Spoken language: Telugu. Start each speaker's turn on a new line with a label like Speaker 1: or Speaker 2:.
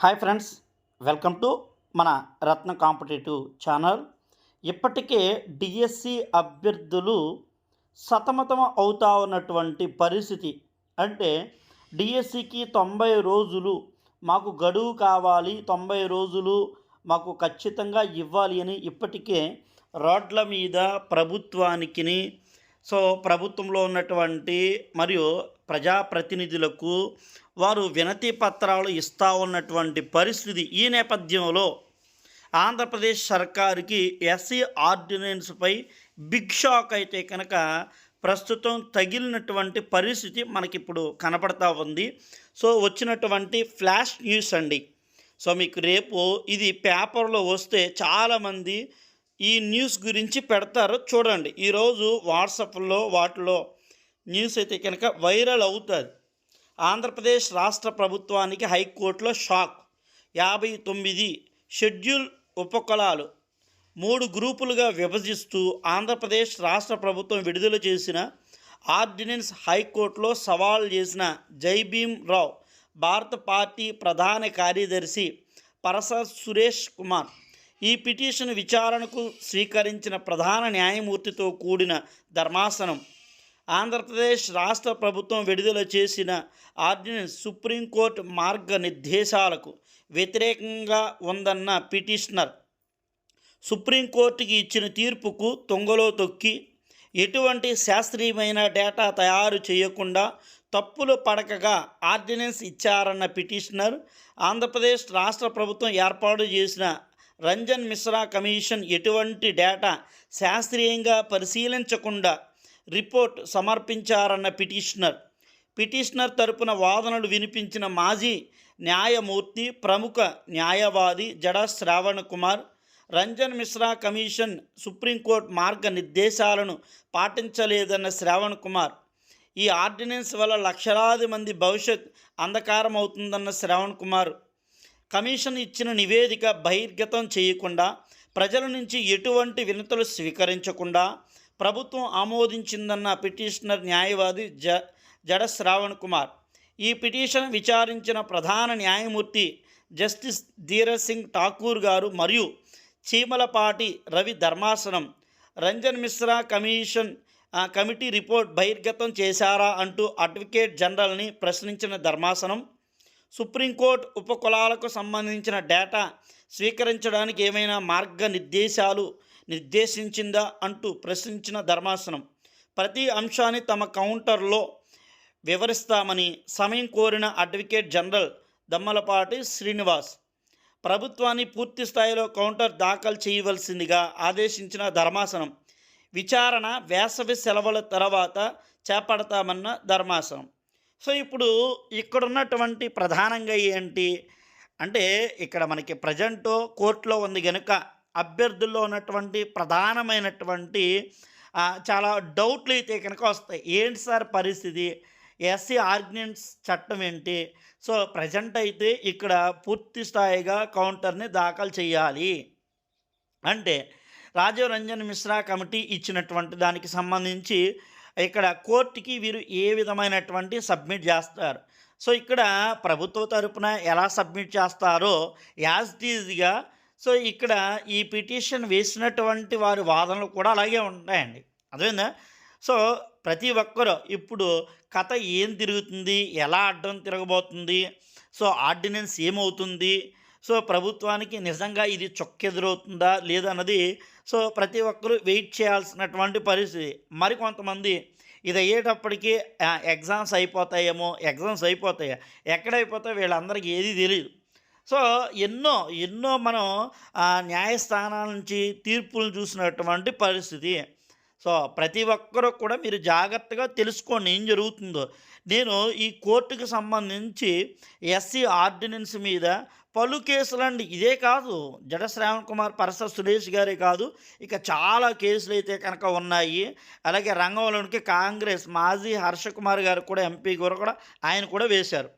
Speaker 1: హాయ్ ఫ్రెండ్స్ వెల్కమ్ టు మన రత్న కాంపిటేటివ్ ఛానల్. ఇప్పటికే డిఎస్సి అభ్యర్థులు సతమతం అవుతా ఉన్నటువంటి పరిస్థితి. అంటే డిఎస్సికి తొంభై రోజులు మాకు గడువు కావాలి తొంభై రోజులు మాకు ఖచ్చితంగా ఇవ్వాలి అని ఇప్పటికే రోడ్ల మీద ప్రభుత్వానికి సో ప్రభుత్వంలో ఉన్నటువంటి మరియు ప్రజాప్రతినిధులకు వారు వినతి పత్రాలు ఇస్తూ ఉన్నటువంటి పరిస్థితి ఈ నేపథ్యంలో ఆంధ్రప్రదేశ్ సర్కారుకి ఎస్సీ ఆర్డినెన్స్పై బిగ్ షాక్ అయితే కనుక ప్రస్తుతం తగిలినటువంటి పరిస్థితి మనకిప్పుడు కనపడతా ఉంది. సో వచ్చినటువంటి ఫ్లాష్ న్యూస్ అండి. సో మీకు రేపు ఇది పేపర్లో వస్తే చాలామంది ఈ న్యూస్ గురించి పెడతారు. చూడండి ఈరోజు వాట్సాప్లో వాటిలో న్యూస్ అయితే కనుక వైరల్ అవుతుంది. ఆంధ్రప్రదేశ్ రాష్ట్ర ప్రభుత్వానికి హైకోర్టులో షాక్. యాభై తొమ్మిది షెడ్యూల్ ఉపకులాలు. మూడు గ్రూపులుగా విభజిస్తూ ఆంధ్రప్రదేశ్ రాష్ట్ర ప్రభుత్వం విడుదల చేసిన ఆర్డినెన్స్ హైకోర్టులో సవాల్ చేసిన జైభీమ్ రావు భారత పార్టీ ప్రధాన కార్యదర్శి పరస సురేష్ కుమార్ ఈ పిటిషన్ విచారణకు స్వీకరించిన ప్రధాన న్యాయమూర్తితో కూడిన ధర్మాసనం. ఆంధ్రప్రదేశ్ రాష్ట్ర ప్రభుత్వం విడుదల చేసిన ఆర్డినెన్స్ సుప్రీంకోర్టు మార్గనిర్దేశాలకు వ్యతిరేకంగా ఉందన్న పిటిషనర్. సుప్రీంకోర్టుకి ఇచ్చిన తీర్పుకు తొంగలో తొక్కి ఎటువంటి శాస్త్రీయమైన డేటా తయారు చేయకుండా తప్పులు పడకగా ఆర్డినెన్స్ ఇచ్చారన్న పిటిషనర్ ఆంధ్రప్రదేశ్ రాష్ట్ర ప్రభుత్వం ఏర్పాటు చేసిన రంజన్ మిశ్రా కమిషన్ ఎటువంటి డేటా శాస్త్రీయంగా పరిశీలించకుండా రిపోర్ట్ సమర్పించారన్న పిటిషనర్. పిటిషనర్ తరపున వాదనలు వినిపించిన మాజీ న్యాయమూర్తి ప్రముఖ న్యాయవాది Jada Shravan Kumar Ranjan Mishra commission supreme court మార్గనిర్దేశాలను పాటించలేదన్న శ్రావణ్ కుమార్. ఈ ఆర్డినెన్స్ వల్ల లక్షలాది మంది భవిష్యత్ అంధకారం అవుతుందన్న శ్రావణ్ కుమార్. కమిషన్ ఇచ్చిన నివేదిక బహిర్గతం చేయకుండా ప్రజల నుంచి ఎటువంటి వినతులు స్వీకరించకుండా ప్రభుత్వం ఆమోదించిందన్న పిటిషనర్ న్యాయవాది జ జడ శ్రావణ్ కుమార్. ఈ పిటిషన్ విచారించిన ప్రధాన న్యాయమూర్తి జస్టిస్ ధీరజ్ సింగ్ ఠాకూర్ గారు మరియు చీమలపాటి రవి ధర్మాసనం Ranjan Mishra commission committee report బహిర్గతం చేశారా అంటూ అడ్వకేట్ జనరల్ని ప్రశ్నించిన ధర్మాసనం సుప్రీంకోర్టు ఉపకులాలకు సంబంధించిన డేటా స్వీకరించడానికి ఏమైనా మార్గనిర్దేశాలు నిర్దేశించిందా అంటూ ప్రశ్నించిన ధర్మాసనం. ప్రతి అంశాన్ని తమ కౌంటర్లో వివరిస్తామని సమయం కోరిన అడ్వకేట్ జనరల్ దమ్మలపాటి శ్రీనివాస్ ప్రభుత్వాన్ని పూర్తి స్థాయిలో కౌంటర్ దాఖలు చేయవలసిందిగా ఆదేశించిన ధర్మాసనం. విచారణ వేసవి సెలవుల తర్వాత చేపడతామన్న ధర్మాసనం. సో ఇప్పుడు ఇక్కడున్నటువంటి ప్రధానంగా ఏంటి? అంటే ఇక్కడ మనకి ప్రజెంట్ కోర్టులో ఉంది కనుక అభ్యర్థుల్లో ఉన్నటువంటి ప్రధానమైనటువంటి చాలా డౌట్లు అయితే కనుక వస్తాయి. ఏంటి సార్ పరిస్థితి? ఎస్సీ ఆర్డినెన్స్ చట్టం ఏంటి? సో ప్రజెంట్ అయితే ఇక్కడ పూర్తి స్థాయిగా కౌంటర్ని దాఖలు చేయాలి. అంటే రాజీవ్ రంజన్ మిశ్రా కమిటీ ఇచ్చినటువంటి దానికి సంబంధించి ఇక్కడ కోర్టుకి వీరు ఏ విధమైనటువంటి సబ్మిట్ చేస్తారు? సో ఇక్కడ ప్రభుత్వ తరపున ఎలా సబ్మిట్ చేస్తారో యాజ్ ఈజ్గా సో ఇక్కడ ఈ పిటిషన్ వేసినటువంటి వారి వాదనలు కూడా అలాగే ఉంటాయండి అదేందా సో ప్రతి ఒక్కరు ఇప్పుడు కథ ఏం తిరుగుతుంది? ఎలా అడ్డం తిరగబోతుంది? సో ఆర్డినెన్స్ ఏమవుతుంది? సో ప్రభుత్వానికి నిజంగా ఇది చొక్కెదురవుతుందా లేదన్నది సో ప్రతి ఒక్కరూ వెయిట్ చేయాల్సినటువంటి పరిస్థితి. మరికొంతమంది ఇది అయ్యేటప్పటికీ ఎగ్జామ్స్ అయిపోతాయేమో ఎగ్జామ్స్ అయిపోతాయా? ఎక్కడ వీళ్ళందరికీ ఏది తెలియదు సో ఎన్నో ఎన్నో మనం న్యాయస్థానాల నుంచి తీర్పులు చూసినటువంటి పరిస్థితి. సో ప్రతి ఒక్కరూ కూడా మీరు జాగ్రత్తగా తెలుసుకోండి ఏం జరుగుతుందో. నేను ఈ కోర్టుకు సంబంధించి ఎస్సీ ఆర్డినెన్స్ మీద పలు కేసులండి. ఇదే కాదు జడ శ్రావణ్ కుమార్ పరస సురేష్ గారే కాదు ఇక చాలా కేసులు అయితే కనుక ఉన్నాయి. అలాగే రంగంలోనికి కాంగ్రెస్ మాజీ హర్ష కుమార్ గారు కూడా ఎంపీ గారు కూడా ఆయన కూడా వేశారు.